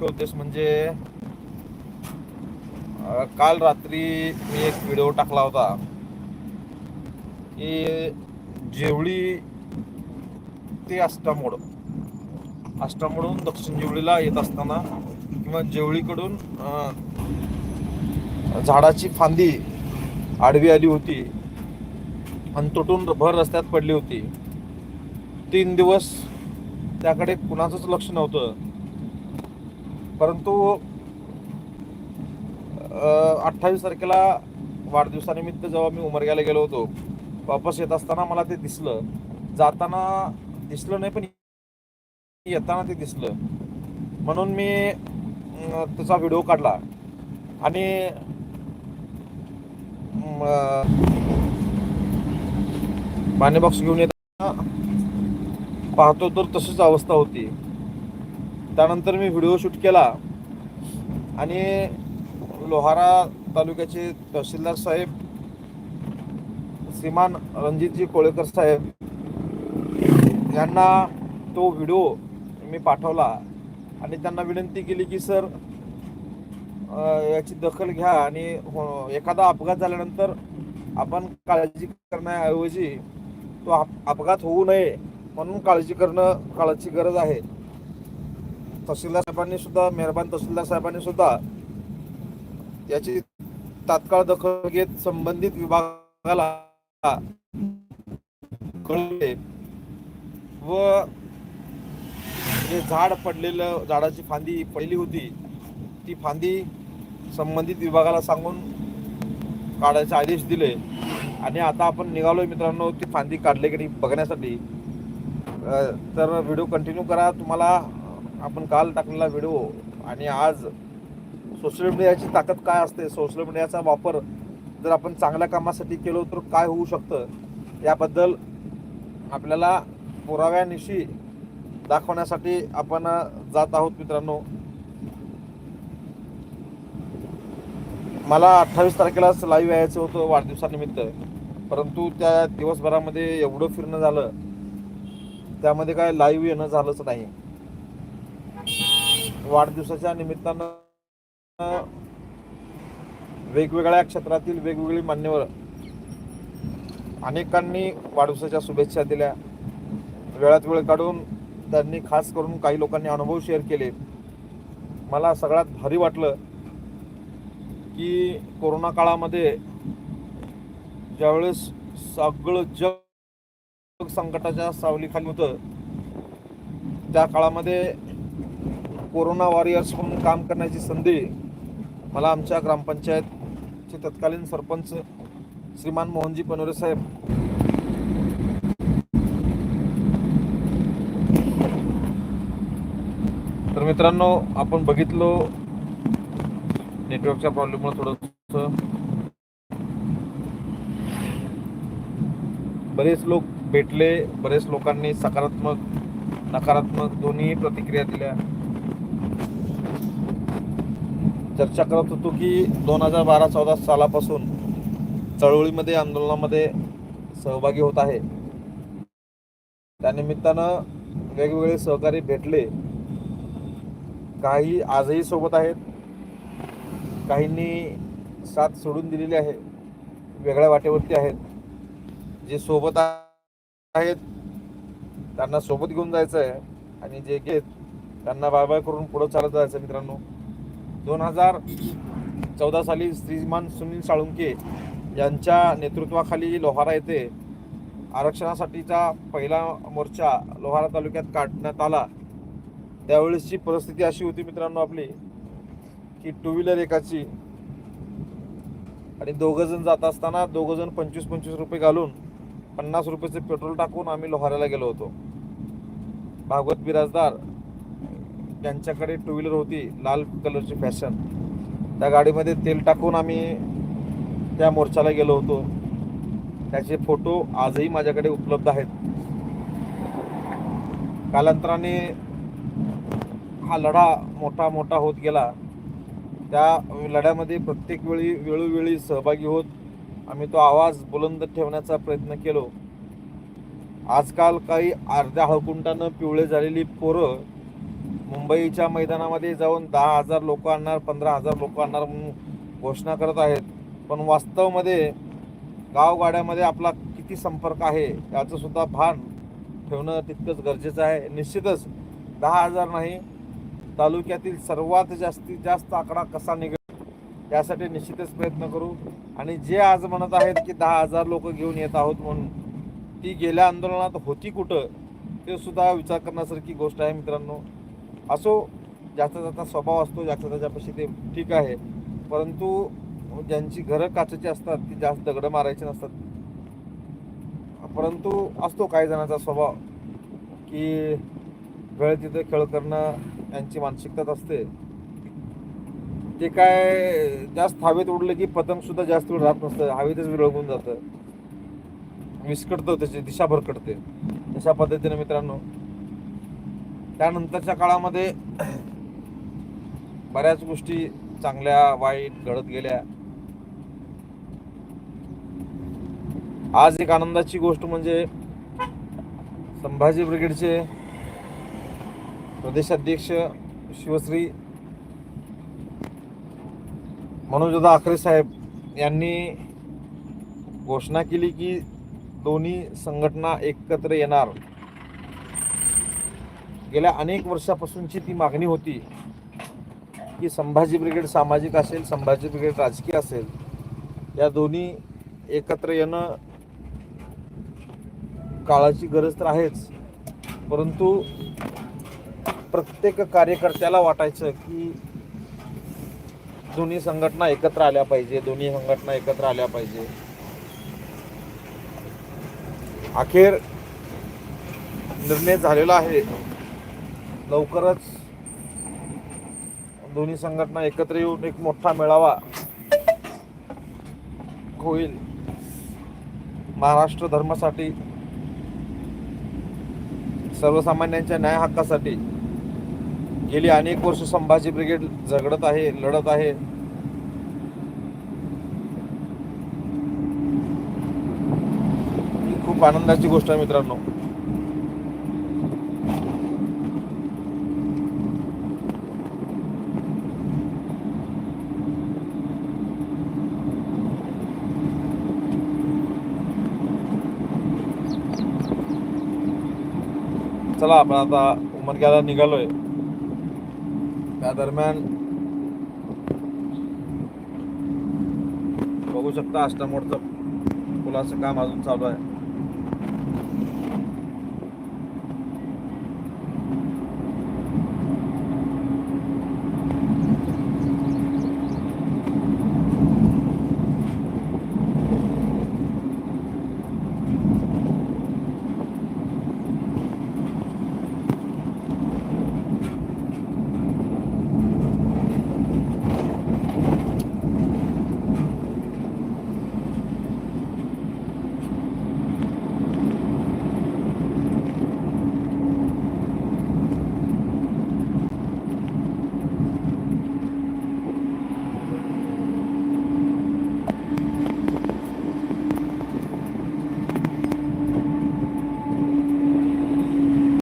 मुख्य उद्देश म्हणजे काल रात्री मी एक व्हिडिओ टाकला होता की जेवळी ते अष्टामोड अष्टामोडून दक्षिण जेवळीला येत असताना किंवा जेवळीकडून झाडाची फांदी आडवी आली होती आणि तुटून भर रस्त्यात पडली होती तीन दिवस त्याकडे कुणाचंच लक्ष नव्हतं. परंतु अठ्ठावीस तारखेला वाढदिवसानिमित्त जेव्हा मी उमरग्याला गेलो होतो वापस येत असताना मला ते दिसलं. जाताना दिसलं नाही पण येताना ते दिसलं. म्हणून मी त्याचा व्हिडिओ काढला. आणि पाणी बॉक्स घेऊन येताना पाहतो तर तशीच अवस्था होती. त्यानंतर मी व्हिडिओ शूट केला. आणि लोहारा तालुक्याचे तहसीलदार साहेब श्रीमान रणजितजी कोळेकर साहेब यांना तो व्हिडिओ मी पाठवला. आणि त्यांना विनंती केली की सर याची दखल घ्या आणि हो- एखादा अपघात झाल्यानंतर आपण काळजी करण्याऐवजी तो अपघात होऊ नये म्हणून काळजी करणं काळाची गरज आहे. तहसीलदार साहेबांनी सुद्धा मेहरबान तहसीलदार साहेबांनी सुद्धा याची तात्काळ दखल घेत संबंधित विभागाला कळले व जे झाड पडलेलं झाडाची फांदी पडली होती ती फांदी संबंधित विभागाला सांगून काढायचे आदेश दिले. आणि आता आपण निघालोय मित्रांनो ती फांदी काढली की नाही बघण्यासाठी. तर व्हिडिओ कंटिन्यू करा. तुम्हाला आपण काल टाकलेला व्हिडिओ आणि आज सोशल मीडियाची ताकद काय असते? सोशल मीडियाचा वापर जर आपण चांगल्या कामासाठी केलो तर काय होऊ शकतं? याबद्दल आपल्याला पुराव्यानिशी दाखवण्यासाठी आपण जात आहोत मित्रांनो. मला अठ्ठावीस तारखेलाच लाईव्ह यायचं होतं वाढदिवसानिमित्त. परंतु त्या दिवसभरामध्ये एवढं फिरणं झालं. त्यामध्ये काय लाईव्ह येणं झालंच नाही. वाढदिवसाच्या निमित्तानं वेगवेगळ्या क्षेत्रातील वेगवेगळी मान्यवर अनेकांनी वाढदिवसाच्या शुभेच्छा दिल्या. वेळात वेळ काढून त्यांनी खास करून काही लोकांनी अनुभव शेअर केले. मला सगळ्यात भारी वाटलं की कोरोना काळामध्ये ज्यावेळेस सगळं जग संकटाच्या सावलीखाली होतं त्या काळामध्ये कोरोना वॉरियर्स म्हणून काम करण्याची संधी मला आमच्या ग्रामपंचायतचे तत्कालीन सरपंच श्रीमान मोहनजी पनोरे साहेब. तर मित्रांनो आपण बघितलो नेटवर्कच्या प्रॉब्लेममुळे थोडंसं. बरेच लोक भेटले बरेच लोकांनी सकारात्मक नकारात्मक दोन्ही प्रतिक्रिया दिल्या. चर्चा करत होतो की दोन हजार बारा चौदा सालापासून चळवळीमध्ये आंदोलनामध्ये सहभागी होत आहे. त्यानिमित्तानं वेगवेगळे सहकारी भेटले. काही आजही सोबत आहेत. काहींनी साथ सोडून दिलेली आहे. वेगळ्या वाटेवरती आहेत. जे सोबत आहेत त्यांना सोबत घेऊन जायचं आहे आणि जे घेत त्यांना बाय बाय करून पुढं चालत जायचं मित्रांनो. दोन हजार चौदा साली श्रीमान सुनील साळुंके यांच्या नेतृत्वाखाली लोहारा येथे आरक्षणासाठीचा पहिला मोर्चा लोहारा तालुक्यात काढण्यात आला. त्यावेळेसची परिस्थिती अशी होती मित्रांनो आपली की टू व्हीलर एकाची आणि दोघं जण जात असताना दोघं जण पंचवीस पंचवीस रुपये घालून पन्नास रुपयाचे पेट्रोल टाकून आम्ही लोहाऱ्याला गेलो होतो. भागवत बिराजदार त्यांच्याकडे टू व्हीलर होती लाल कलरची फॅशन त्या गाडीमध्ये तेल टाकून आम्ही त्या मोर्चाला गेलो होतो. त्याचे फोटो आजही माझ्याकडे उपलब्ध आहेत. कालांतराने हा लढा मोठा मोठा होत गेला. त्या लढ्यामध्ये प्रत्येक वेळी वेळोवेळी सहभागी होत आम्ही तो आवाज बुलंद ठेवण्याचा प्रयत्न केलो. आजकाल काही अर्ध्या हळकुंटानं पिवळे झालेली पोरं मुंबईच्या मैदानामध्ये जाऊन दहा हजार लोक आणणार पंधरा हजार लोक आणणार म्हणून घोषणा करत आहेत. पण वास्तवमध्ये गावगाड्यामध्ये आपला किती संपर्क आहे याचं सुद्धा भान ठेवणं तितकंच गरजेचं आहे. निश्चितच दहा हजार नाही तालुक्यातील सर्वात जास्तीत जास्त आकडा कसा निघेल यासाठी निश्चितच प्रयत्न करू. आणि जे आज म्हणत आहेत की दहा हजार लोक घेऊन येत आहोत म्हणून ती गेल्या आंदोलनात होती कुठं ते सुद्धा विचार करण्यासारखी गोष्ट आहे मित्रांनो. असो ज्याचा त्याचा स्वभाव असतो ज्याचा त्याच्यापाशी ते ठीक आहे. परंतु ज्यांची घरं काचेची असतात ती जास्त दगडं मारायची नसतात. परंतु असतो काही जणांचा स्वभाव की वेळ तिथे खेळ करणं यांची मानसिकताच असते. ते काय जास्त हवेत उडलं की पतंग सुद्धा जास्त वेळ राहत नसतं हवेतच विरळगून जातं. विस्कटतं त्याची दिशा भरकटते अशा पद्धतीने मित्रांनो त्यानंतरच्या काळामध्ये बऱ्याच गोष्टी चांगल्या वाईट घडत गेल्या. आज एक आनंदाची गोष्ट म्हणजे संभाजी ब्रिगेडचे प्रदेशाध्यक्ष शिवश्री मनोजदा आखरे साहेब यांनी घोषणा केली की दोन्ही संघटना एकत्र येणार. गेल्या अनेक वर्षापासूनची ती मागणी होती की संभाजी ब्रिगेड सामाजिक असेल संभाजी ब्रिगेड राजकीय असेल या दोन्ही एकत्र येणं काळाची गरज तर आहेच. परंतु प्रत्येक कार्यकर्त्याला वाटायचं की दोन्ही संघटना एकत्र आल्या पाहिजे दोन्ही संघटना एकत्र आल्या पाहिजे. अखेर निर्णय झालेला आहे. लवकरच दोन्ही संघटना एकत्र येऊन एक मोठा मेळावा होईल. महाराष्ट्र धर्मासाठी सर्वसामान्यांच्या न्याय हक्कासाठी गेली अनेक वर्ष संभाजी ब्रिगेड झगडत आहे लढत आहे. ही खूप आनंदाची गोष्ट आहे मित्रांनो. चला आपण आता उमरग्याला निघालोय. त्या दरम्यान बघू शकता अष्टमोडचं पुलाचं काम अजून चालू आहे.